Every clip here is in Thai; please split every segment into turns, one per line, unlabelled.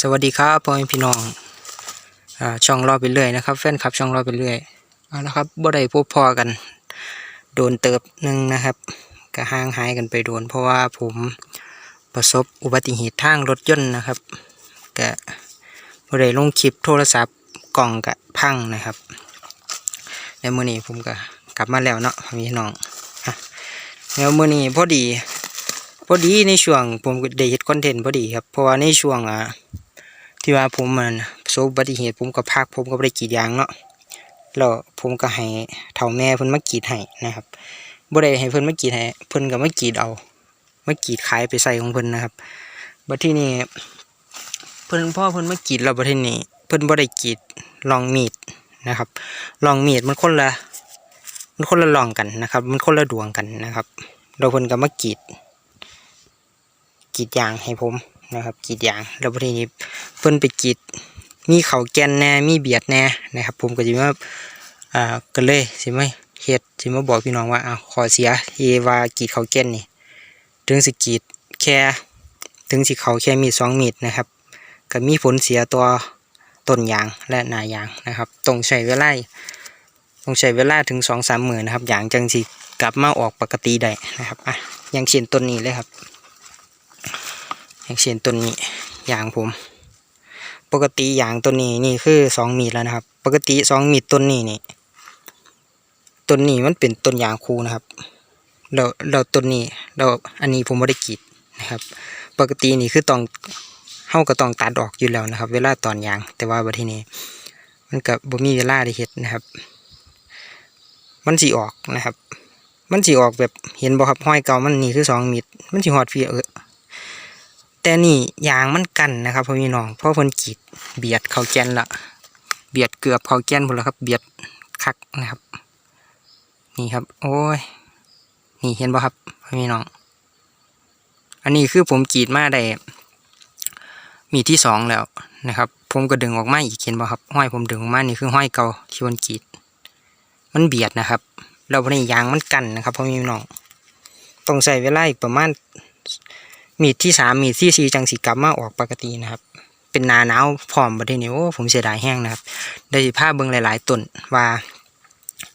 สวัสดีครับพ่อแม่พี่น้องอ่าช่องรอไปเรื่อยนะครับแฟนคลับช่องรอไปเรื่อยเอาละครับบ่ได้พบพอกัน โดนเติบหนึ่งนะครับก็ห่างหายกันไปโดน เพราะว่าผมประสบอุบัติเหตุทางรถยนต์นะครับก็บ่ได้ลงคลิปโทรศัพท์กล่องกะพังนะครับในมื้อนี้ผมก็กลับมาแล้วเนาะพ่อแม่พี่น้องแล้วมื้อนี้พอดีพอดีในช่วงผมก็ได้เฮ็ดคอนเทนต์พอดีครับเพราะว่าในช่วงอ่า ที่ว่าผมมันประสบอุบัติเหตุผมก็พักผมก็บ่ได้กรีดยางเนาะแล้วผมก็ให้เฒ่าแม่เพิ่นมากรีดให้นะครับบ่ได้ให้เพิ่นมากรีดให้เพิ่นก็มากรีดเอามากรีดขายไปใส่ของเพิ่นนะครับบัดทีนี้เพิ่นพ่อเพิ่นมากรีดแล้วบัดทีนี้เพิ่นบ่ได้กรีดลองมีดนะครับลองมีดมันคนละมันคนละลองกันนะครับ มันคนละดวงกันนะครับเราเพิ่นก็มากรีดกรีดยางให้ผม นะครับกีดยางแล้วพอทีนี้เพิ่นไปกีดมีเขาแกนแน่มีเบียดแน่นะครับ ผมก็จะมาอ่าก็เลยสิมเฮ็ดสิมาบอกพี่น้องว่าอ้าวขอเสียเอวากีดเขาแกนนี่ ถึงสิกีดแค่ ถึงสิเขาแค่มีสองมีดนะครับก็มีผลเสียตัวต้นยางและหนายางนะครับต้องใช้เวลาต้องใช้เวลาถึงสองสามหมื่นนะครับอย่างจังสิกลับมาออกปกติได้นะครับอะย่างเช่นต้นนี้เลยครับ อย่างเช่นต้นนี้ยางผม ปกติยางต้นนี้นี่คือสองมีดแล้วนะครับ ปกติสองมีดต้นนี้นี่ต้นนี้มันเป็นต้นยางคูนะครับแล้วแล้วต้นนี้แล้วอันนี้ผมไม่ได้กรีดนะครับ ปกตินี่คือต้องเฮาก็ต้องตัดออกอยู่แล้วนะครับ เวลาตอนยาง แต่ว่าบัดทีนี้ มันกับบ่มีเวลาได้เฮ็ดนะครับ มันสิออกนะครับ มันสิออกแบบเห็นบ่ครับห้อยเก่ามันนี่คือสองมีดมันสิหอดฟีเออ แต่นี่ยางมันกันนะครับพ่อพี่น้องเพราะเพิ่นกีดเบียดเขาแกนละเบียดเกือบเขาแกนหมดแล้วครับ เบียดคักนะครับ นี่ครับ โอ้ยนี่เห็นป่ะครับพ่อพี่น้อง อันนี้คือผมกีดมาได้มีที่สองแล้วนะครับ ผมก็ดึงออกมาอีกเห็นป่ะครับห้อยผมดึงออกมานี่คือห้อยเก่าที่มันกีด มันเบียดนะครับแล้ววันนี้ยางมันกันนะครับพ่อพี่น้องต้องใส่เวลาอีกประมาณ มีดที่สามมีดที่สี่จังสีกลับมาออกปกตินะครับ เป็นนาหนาวพร้อมประเทศนี้โอ้ผมเสียดายแห้งนะครับได้สิภาพเบิ่งหลาย ๆต้นว่า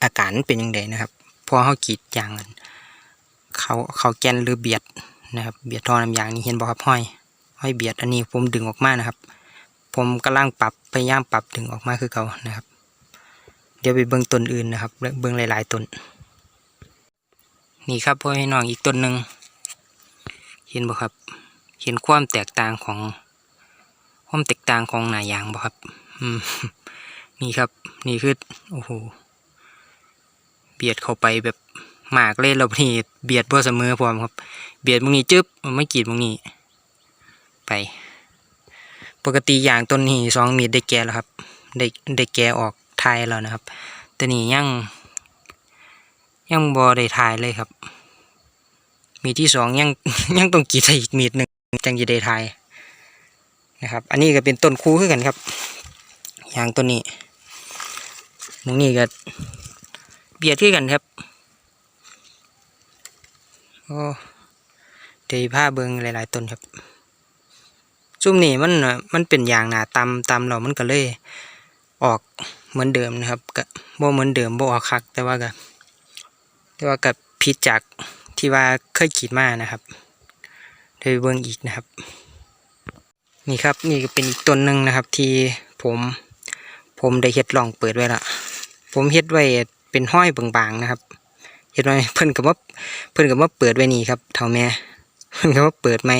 อาการเป็นยังไงนะครับพอเขากีดยางเขาเขาแกนหรือเบียดนะครับ เบียดท่อน้ำยางนี่เห็นบ่ครับห้อยห้อยเบียดอันนี้ผมดึงออกมานะครับ ผมกำลังปรับพยายามปรับดึงออกมาคือเขานะครับ เดี๋ยวไปเบิ่งต้นอื่นนะครับเบิ่งหลาย ๆต้นนี่ครับพ่อให้น้องอีกต้นหนึ่ง เห็นบ่ครับ เห็นความแตกต่างของความแตกต่างของหนายางบ่ครับอืมนี่ครับ นี่คือโอ้โหเบียดเข้าไปแบบหมากเลยเรานี่เบียดบ่เสมอพร้อมครับ เบียดมึงนี้จึ๊บมันไม่กีดมึงนี้ไป ปกติยางต้นนี้สองมีดได้แก่แล้วครับ ได้ได้แก่ออกทายแล้วนะครับ แต่นี่ยังยังบ่ได้ทายเลยครับ มีที่สองยังยังต้องกีดอีกมีดหนึ่งจังจะได้ทายนะครับ อันนี้ก็เป็นต้นคูขึ้นกันครับอย่างต้นนี้ตรงนี้ก็เบียดขึ้นกันครับโอ้เดี๋ยวผ้าเบิงหลาย ๆต้นครับซุ่มนี่มันมันเป็นยางหนาตำตำเรามันก็เลย ออกเหมือนเดิมนะครับก็บ่เหมือนเดิมบ่ออกคักแต่ว่าก็แต่ว่ากับพิจาก ที่ว่าเคยขีดมานะครับเดยเบิ่งอีกนะครับ นี่ครับนี่ก็เป็นอีกต้นหนึ่งนะครับ ที่ผมผมได้เฮ็ดลองเปิดไว้ละผมเฮ็ดไว้เป็นห้อยบางๆนะครับเฮ็ดไว้เพิ่นก็มาเพิ่นก็มาเปิดไว้นี่ครับเท่าแม่เพิ่นก็มาเปิดใหม่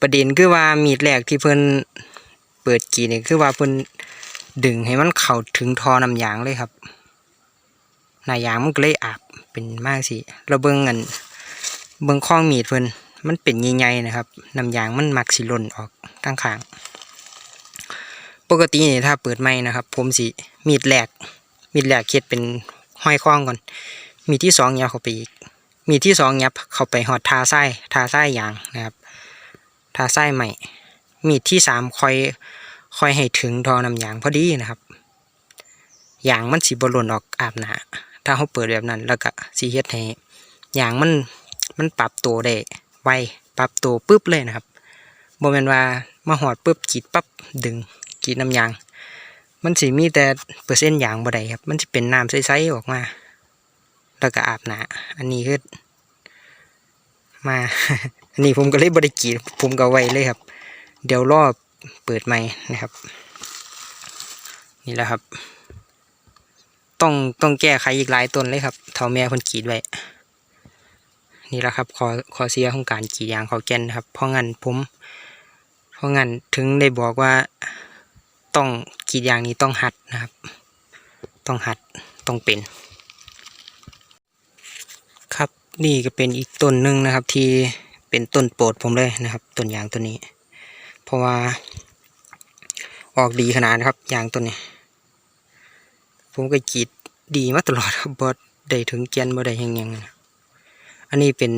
ประเด็นคือว่ามีดแรกที่เพิ่นเปิดกีนี่คือว่าเพิ่นดึงให้มันเข้าถึงทอน้ำยางเลยครับหน้ายางมันก็เลยอาบ เป็นมากสิเราเบิ่งอันเบิ่งข้องมีดเพิ่นมันเป็นใหญ่ๆนะครับน้ำยางมันมักสิล่นออกข้างๆปกตินี่ถ้าเปิดไม้นะครับ ผมสิมีดแหลกมีดแหลกเค็ดเป็นห้อยข้องก่อน มีดที่สองยับเข้าไปอีก มีดที่สองยับเข้าไปหอดทาไส้ทาไส้ยางนะครับทาไส้ใหม่ มีดที่สามคอยคอยให้ถึงทอน้ำยางพอดีนะครับยางมันสิบหล่นออกอาบหนา ถ้าเขาเปิดแบบนั้น แล้วก็สีเฮ็ดให้ยางมันมันปรับตัวได้ไวปรับตัวปุ๊บเลยนะครับบ่แมนว่ามาหอดปุ๊บกีดปั๊บดึงกีดน้ำยาง มันสิมีแต่เปอร์เซ็นต์ยางบ่ได้ครับ มันจะเป็นน้ำใสๆออกมา แล้วก็อาบหนาอันนี้คือมา อันนี้ผมก็เลยบ่ได้กรีดผมก็ไวเลยครับ เดี๋ยวรอบเปิดใหม่นะครับ นี่แหละครับ ต้องต้องแก้ไขอีกหลายต้นเลยครับเท่าแม่คนกรีดไว้นี่แหละครับขอขอเสียของการกรีดยางเขาแกนครับ เพราะงั้นผม เพราะงั้นถึงได้บอกว่าต้องกรีดยางนี้ต้องหัดนะครับ ต้องหัดต้องเป็น ครับนี่ก็เป็นอีกต้นหนึ่งนะครับ ที่เป็นต้นโปรดผมเลยนะครับต้นยางตัวนี้ เพราะว่า ออกดีขนาดครับยางตัวนี้ ผมก็กรีดดีมาตลอดครับบอได้ถึงเกียนบ่ได้ยังยังนะอันนี้เป็น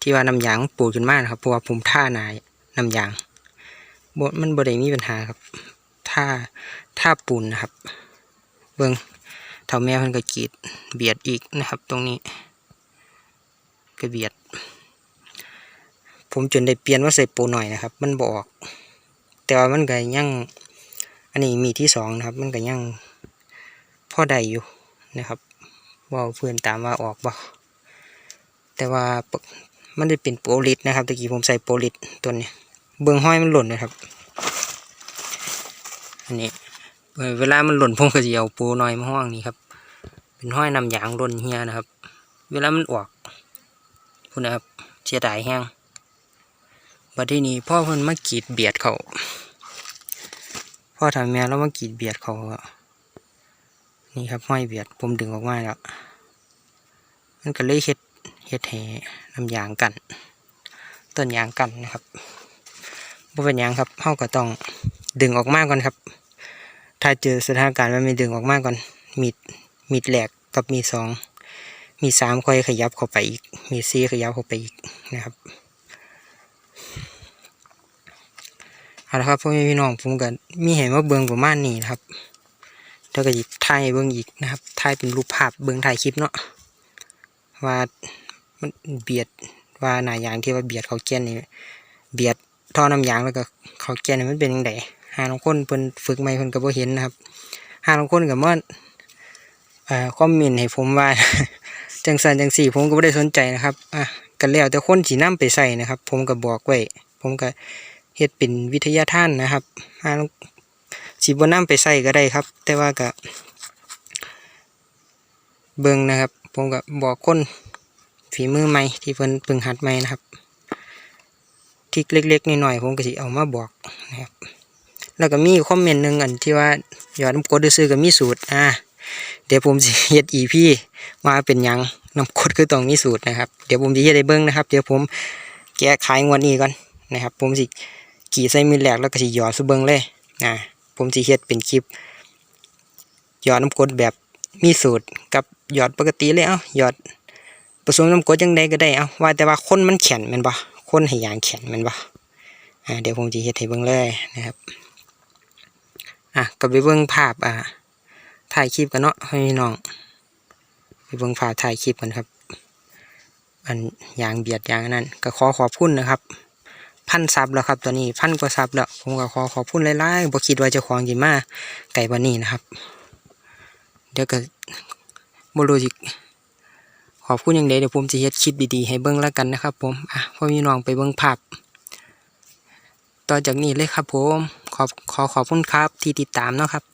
ที่ว่าน้ำยางปูดขึ้นมากนะครับเพราะว่าผมท่านายน้ำยางบมันบ่ได้มีปัญหาครับท่าท่าปูนนะครับ เบิ้งเท่าแม่เพิ่นก็กีดเบียดอีกนะครับ ตรงนี้ก็เบียด ผมจนได้เปลี่ยนว่าใส่ปูหน่อยนะครับ มันบอก แต่ว่ามันก็ยังอันนี้มีที่สองนะครับ มันก็ยัง พ่อใดอยู่นะครับว่าเพื่อนตามว่าออกบ่แต่ว่ามันได้เป็นโปรลิตนะครับตะกี้ผมใส่โปรลิตตัวนี้เบื้องห้อยมันหล่นนะครับอันนี้เวลามันหล่นผมก็จะเอาโปรหน่อยมาห้องนี้ครับ เป็นห้อยนำยางหล่นเฮียนะครับ เวลามันออกคุณนะครับเสียดายแห้งบัดทีนี้พ่อเพิ่นมากีดเบียดเขาพ่อทำแม่แล้วมากีดเบียดเขาอะ นี่ครับห้อยเบียดผมดึงออกมาแล้ว มันก็เลยเฮ็ดเฮ็ดแห่น้ำยางกัน ต้นยางกันนะครับบ่เป็นยางครับเฮาก็ต้องดึงออกมาก่อนครับ ถ้าเจอสถานการณ์มันไม่ดึงออกมาก่อน มีดมีดแหลกกับมีสองมีสามค่อยขยับเข้าไปอีก มีสี่ขยับเข้าไปอีกนะครับเอาละครับพ่อแม่พี่น้องผมก็มีเห็นว่าเบิงประมาณนี้นะครับ แล้วก็หยิบถ่ายให้เบิงอีกนะครับถ่ายเป็นรูปภาพเบิงถ่ายคลิปเนาะว่ามันเบียดว่าหนายางที่ว่าเบียดเขาแก่นนี่เบียดท่อน้ำยางแล้วก็เขาแก่นนี่มันเป็นยังไงหาลางคนเพิ่นฝึกใหม่เพิ่นก็บ่เห็นนะครับหาลางคนก็มาเอ่อคอมเมนต์ให้ผมว่า จังสันจังสี่ผมก็ไม่ได้สนใจนะครับอะกันแล้วแต่คนสีน้ำไปใส่นะครับ ผมก็บอกไว้ผมก็เฮ็ดเป็นวิทยาท่านนะครับอ่า สีบนน้ำไปใส่ก็ได้ครับ แต่ว่าก็เบิ่งนะครับ ผมก็บอกคนฝีมือใหม่ที่เพิ่นเพิ่งหัดใหม่นะครับทิกเล็กๆน้อยๆผมก็สิเอามาบอกนะครับ แล้วก็มีคอมเมนต์หนึ่งอันที่ว่าหยอดน้ำกดซื้อก็มีสูตรอ่าเดี๋ยวผมจะเฮ็ดอีพี่มาเป็นยังน้ำกดคือต้องมีสูตรนะครับ เดี๋ยวผมจะเฮ็ดให้เบิ้งนะครับ เดี๋ยวผมแกะขายงวดนี้ก่อนนะครับ ผมสิกี่ใส่มือแหลกแล้วก็สิหยอดซุเบิ้งเลยอ่า ผมสิเฮ็ดเป็นคลิปหยอดน้ำกรดแบบมีสูตรกับหยอดปกติเลยเอ้าหยอดผสมน้ำกรดจังใดก็ได้เอ้าว่าแต่ว่าคนมันแข็งมันบ่คนให้ยางแข็งมันบ่อ่าเดี๋ยวผมจะเฮ็ดให้เบิ้งเลยนะครับอะก็ไปเบิ้งภาพอ่าถ่ายคลิปกันเนาะให้พี่น้องไปเบิ่งฝาพถ่ายคลิปกันครับ อันยางเบียดยางนนั้นก็ขอขอบคุณนะครับ พันซับแล้วครับตอนนี้พันกว่าซับแล้วผมก็ขอขอบคุณหลายๆบ่คิดว่าจะของจิมาไก่บันนี้นะครับ เดี๋ยวก็บรู้สิขอบคุณอย่างใดเดี๋ยวผมจะเฮ็ดคลิปดีๆให้เบิ่งแล้วกันนะครับ ผมอะพ่อพี่น้องไปเบิ่งภาพต่อจากนี้เลยครับผมขอขอขอบคุณครับที่ติดตามเนาะครับ